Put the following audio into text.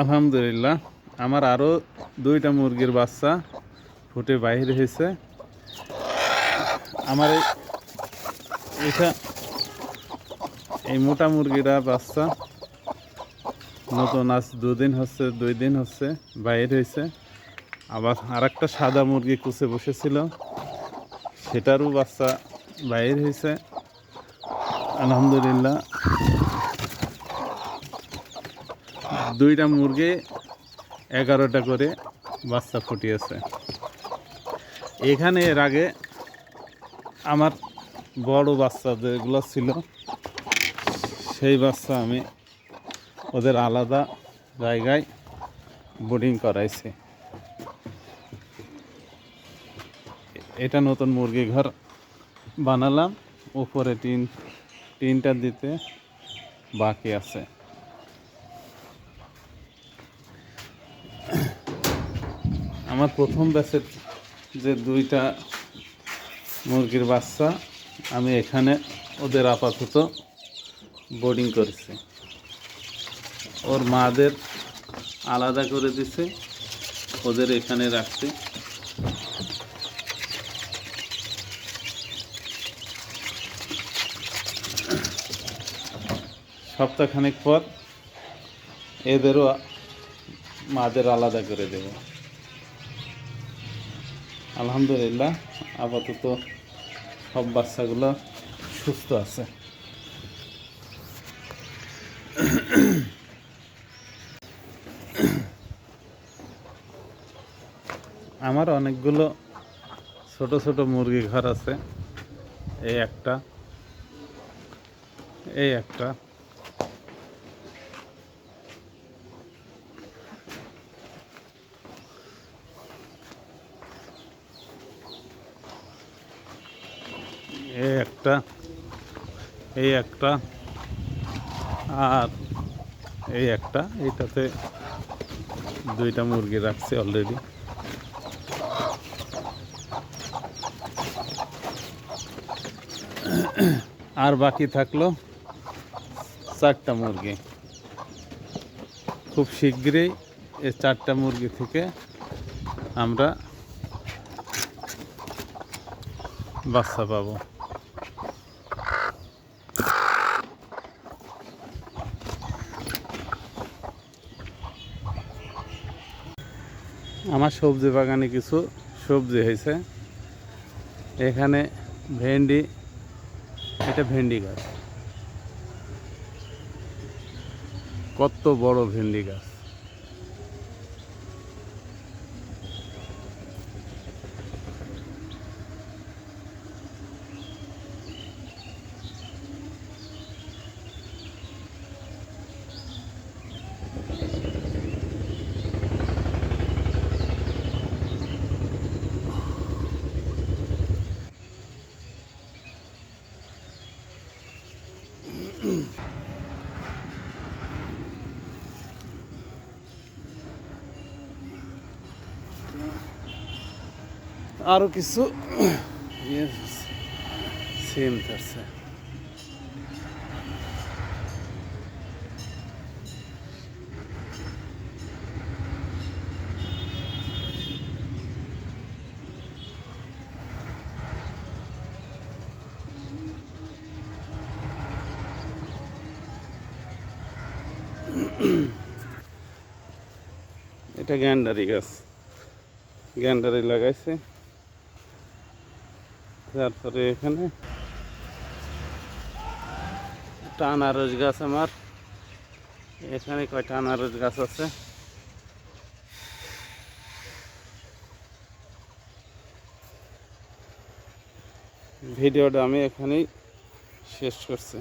আলহামদুলিল্লাহ। আমার আরও দুইটা মুরগির বাচ্চা ফুটে বাইরে হয়েছে। আমার এটা এই মোটা মুরগিটা বাচ্চা। নতুন আজ দুদিন হচ্ছে, দুই দিন হচ্ছে বাইর হয়েছে। আবার আর একটা সাদা মুরগি কুচে বসেছিল। সেটারও বাচ্চা বাইর হয়েছে। আলহামদুলিল্লাহ। দুইটা মুরগি, এগারোটা করে বাচ্চা ফুটিয়েছে। এখানে এর আগে আমার বড় বাচ্চা যেগুলো ছিল, সেই বাচ্চা আমি ওদের আলাদা জায়গায় বোর্ডিং করাইছি। এটা নতুন মুরগি ঘর বানালাম, উপরে টিন টিনটা দিতে বাকি আছে। আমার প্রথম ব্যাচের যে দুইটা মুরগির বাচ্চা, আমি এখানে ওদের আপাতত বোর্ডিং করেছি। ওর মাদের আলাদা করে দিছে, ওদের এখানে রাখছি। সপ্তাহখানেক পর এদেরও মাদের আলাদা করে দেব। আলহামদুলিল্লাহ, আপাতত সব বাচ্চাগুলো সুস্থ আছে। আমার অনেকগুলো ছোট ছোট মুরগি ঘর আছে। এই একটা এই একটা। এই একটা এই একটা, আর এই একটা, এইটাতে দুইটা মুরগি রাখছি অলরেডি আর বাকি থাকল চারটা মুরগি। খুব শীঘ্রই এই চারটা মুরগি থেকে আমরা বাচ্চা পাবো। আমার সবজি বাগানে কিছু সবজি হয়েছে। এখানে ভেন্ডি, এটা ভেন্ডি গাছ। কত বড় ভেন্ডি গাছ। আরও কিছু। সেম আছে এটা গ্যান্ডারি গাছ। গ্যান্ডারি লাগাইছে। তারপরে এখানে একটা আনারস গাছ আমার। এখানে কয়টা আনারস গাছ আছে? ভিডিওটা আমি এখানেই শেষ করছি।